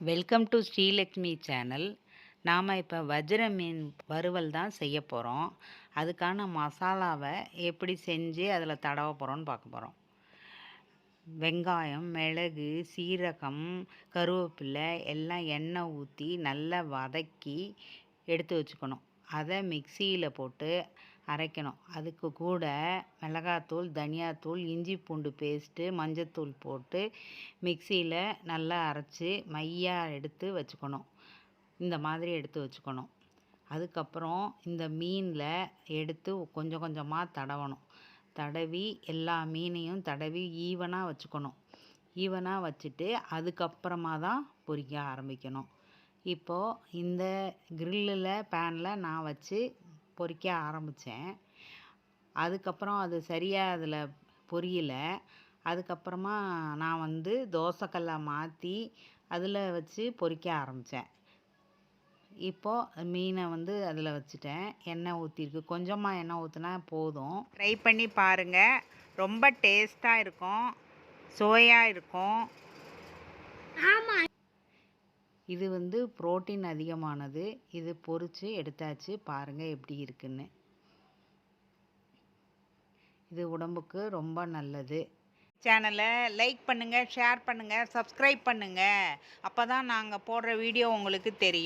Welcome to Srilakshmi channel நாம் இப்போ வஜ்ர மீன் வறுவல் தான் செய்ய போகிறோம் அதுக்கான மசாலாவை எப்படி செஞ்சு அதில் தடவ போகிறோன்னு பார்க்க போகிறோம் வெங்காயம் மிளகு சீரகம் கருவேப்பிலை எல்லாம் எண்ணெய் ஊற்றி நல்லா வதக்கி எடுத்து வச்சுக்கணும். அதை மிக்சியில் போட்டு அரைக்கணும். அதுக்கு கூட மிளகாத்தூள் தனியாத்தூள் இஞ்சி பூண்டு பேஸ்ட்டு மஞ்சத்தூள் போட்டு மிக்சியில் நல்லா அரைச்சி மையாக எடுத்து வச்சுக்கணும். இந்த மாதிரி எடுத்து வச்சுக்கணும். அதுக்கப்புறம் இந்த மீனில் எடுத்து கொஞ்சம் கொஞ்சமாக தடவணும். தடவி எல்லா மீனையும் தடவி ஈவனாக வச்சுக்கணும். ஈவனாக வச்சுட்டு அதுக்கப்புறமா தான் பொரிக்க ஆரம்பிக்கணும். இப்போது இந்த கிரில்லில் பேனில் நான் வச்சு பொரிக்க ஆரம்பித்தேன் அதுக்கப்புறம் அது சரியாக அதில் பொரியல. அதுக்கப்புறமா நான் வந்து தோசைக்கல்லை மாற்றி அதில் வச்சு பொறிக்க ஆரம்பித்தேன் இப்போது மீனை வந்து அதில் வச்சுட்டேன். எண்ணெய் ஊற்றிருக்கு கொஞ்சமாக எண்ணெய் ஊற்றினா போதும். ட்ரை பண்ணி பாருங்கள் ரொம்ப டேஸ்ட்டாக இருக்கும். சுவையாக இருக்கும். ஆமாம் இது வந்து புரோட்டீன் அதிகமானது. இது பொறிச்சு எடுத்தாச்சு. பாருங்கள் எப்படி இருக்குன்னு. இது உடம்புக்கு ரொம்ப நல்லது. சேனலை லைக் பண்ணுங்கள் ஷேர் பண்ணுங்கள் சப்ஸ்கிரைப் பண்ணுங்கள் அப்போ தான் நாங்கள் போடுற வீடியோ உங்களுக்கு தெரியும்.